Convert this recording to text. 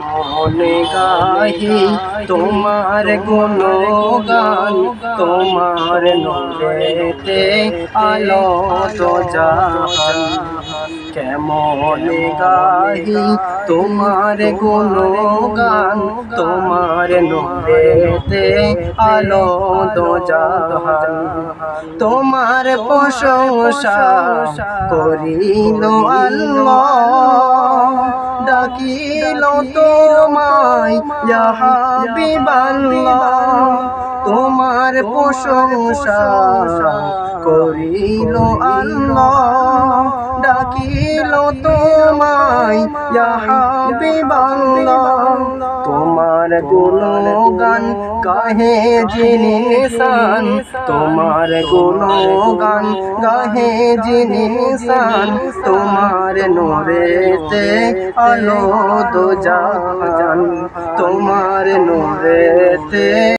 মনে গাহি, তোমার গুণগান, তোমার নূরেতে আলো তো জাহান কেমন গাহি, তোমার গুণগান, তোমার নূরেতে আলো তো জাহান তোমার প্রশংসা করিল আল্লাহ, ডাকিল তোমায় তোমার প্রশংসা করিল আল্লাহ। ডাকিল তোমায় হাবিবাল্লাহ, তোমার গুণগান গাহে জিনিসান তোমার গুণগান গাহে জিনিসান তোমার নোরেতে আলো দো জাহান তোমার নোরেতে